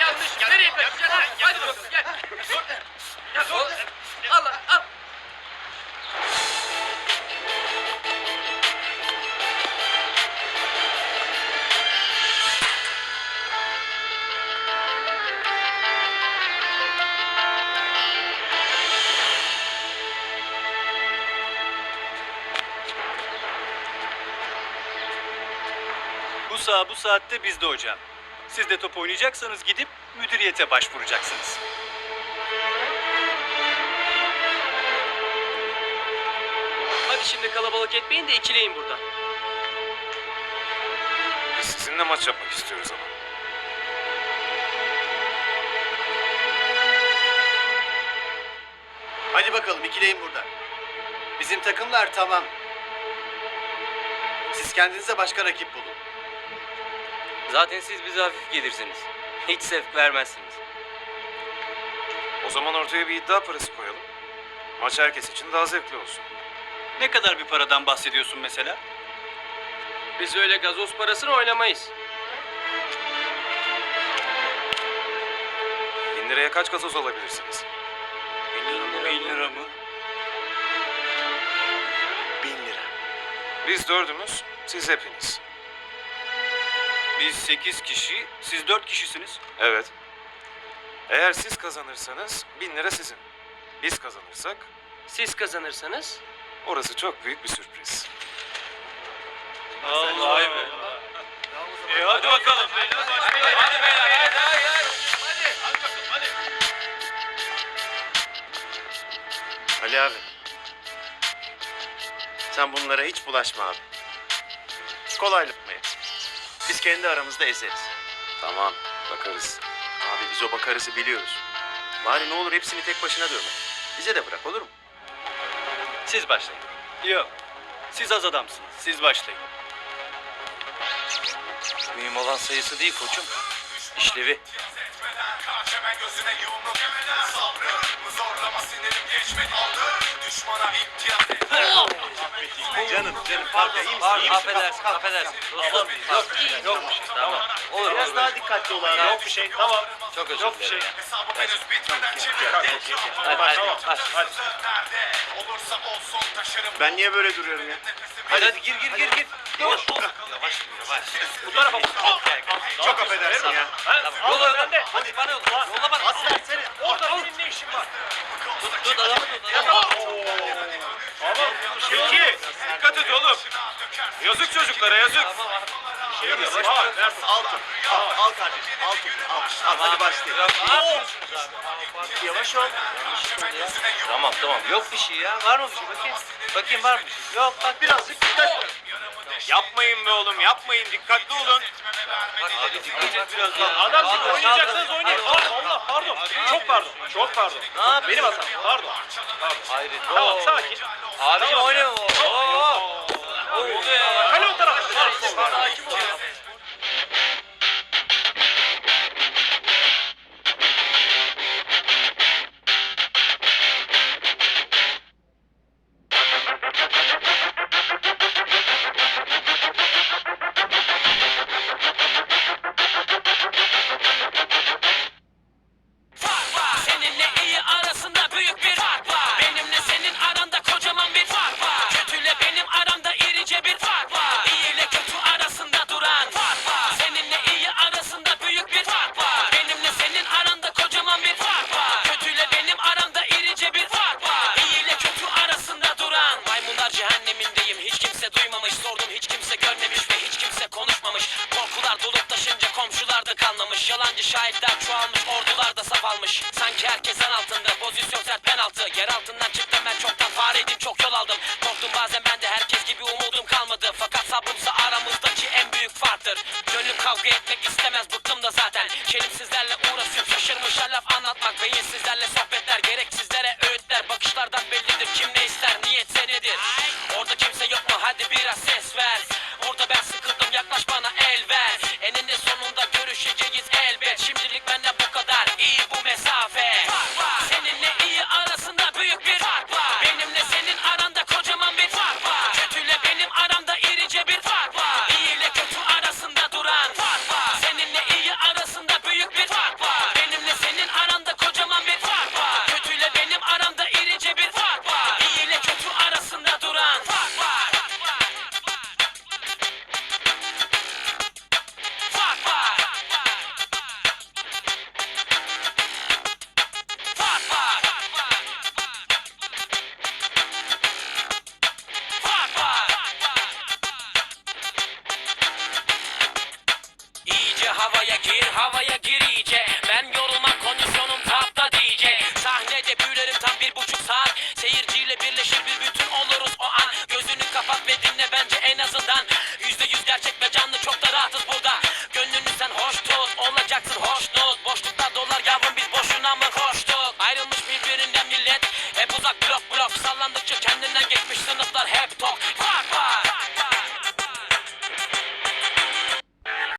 Yanlış. Nereye kaçacaksın? Ha, Hadi bakalım gel. Ya, lan, al. Bu saha bu saatte bizde hocam. Siz de top oynayacaksanız gidip müdüriyete başvuracaksınız. Hadi şimdi kalabalık etmeyin de ikileyin burada. Biz sizinle maç yapmak istiyoruz ama. Hadi bakalım ikileyin burada. Bizim takımlar tamam. Siz kendinize başka rakip bulun. Zaten siz bize hafif gelirsiniz. Hiç sevk vermezsiniz. O zaman ortaya bir iddia parası koyalım. Maç herkes için daha zevkli olsun. Ne kadar bir paradan bahsediyorsun mesela? Biz öyle gazoz parasını oynamayız. Bin liraya kaç gazoz alabilirsiniz? Bin lira mı? Bin lira mı? Bin lira. Biz dördümüz, siz hepiniz. Biz sekiz kişi, siz dört kişisiniz. Evet. Eğer siz kazanırsanız bin lira sizin. Biz kazanırsak Siz kazanırsanız orası çok büyük bir sürpriz. Allah be. E hadi bakalım. Ali abi. Sen bunlara hiç bulaşma abi. Kolaylık? Biz kendi aramızda ezeriz. Tamam, bakarız. Abi biz o bakarızı biliyoruz. Bari ne olur hepsini tek başına dövme. Bize de bırak olur mu? Siz başlayın. Yok. Siz az adamsınız. Siz başlayın. Mühim olan sayısı değil koçum. İşlevi. Hemen gözüne yumruk Sabrım zorlama sinirim geçmedi aldı Düşmana imtiyaz et Canım canım pardon iyi misin? Pardon, affedersin, affedersin. Dostum, yok, yok bir şey. Tamam. Olur, Biraz daha dikkatli ol abi. Yok bir şey tamam. Çok özür Yok bir şey. dilerim. Hesabı henüz bitmeden çevirdi Hadi, hadi, hadi. Olursa olsun taşırım Ben niye böyle duruyorum ya? Hadi, hadi gir, gir, gir, gir. Yavaş, yavaş, yavaş. Bu tarafa bak. Çok affedersin ya. Yolla yolla. Hadi bana yolla. Yolla bana. Aslan seni. Orada senin ne işin var? Tut, tut adamı tut, adamı. Oğlum. Yazık çocuklara, yazık. Dur. Altın. Al, al kardeşim. Altın. Al. Al hadi başlayalım. Yavaş ol. Tamam tamam. Yok bir şey ya. Var mı bir şey? Bakayım. Bakayım var mı bir şey? Yok bak Birazcık dikkat. Yapmayın be oğlum, yapmayın. Dikkatli olun. Abi dikkat et biraz ya. Adam Sağ gibi ol, oynayacaksanız oynayın. Pardon, Allah pardon. Çok pardon, çok pardon. Benim hatam, pardon. Hayret. Tamam, sakin. Abicim oynama. Da kanlamış. Yalancı şahitler çoğalmış. Ordular da saf almış. Sanki herkesten altında. Pozisyon sert penaltı. Yer altından çıktım ben çoktan fareydim. Çok yol aldım. Korktum bazen ben de herkes gibi umudum kalmadı. Fakat sabrımsa aramızdaki en büyük farktır. Gönlüm kavga etmek istemez. Bıktım da zaten. Kelimsizlerle uğraşıp şaşırmışlar laf anlatmak. Beyinsizlerle sohbetler. Gereksizlere Seyirciyle birleşip bir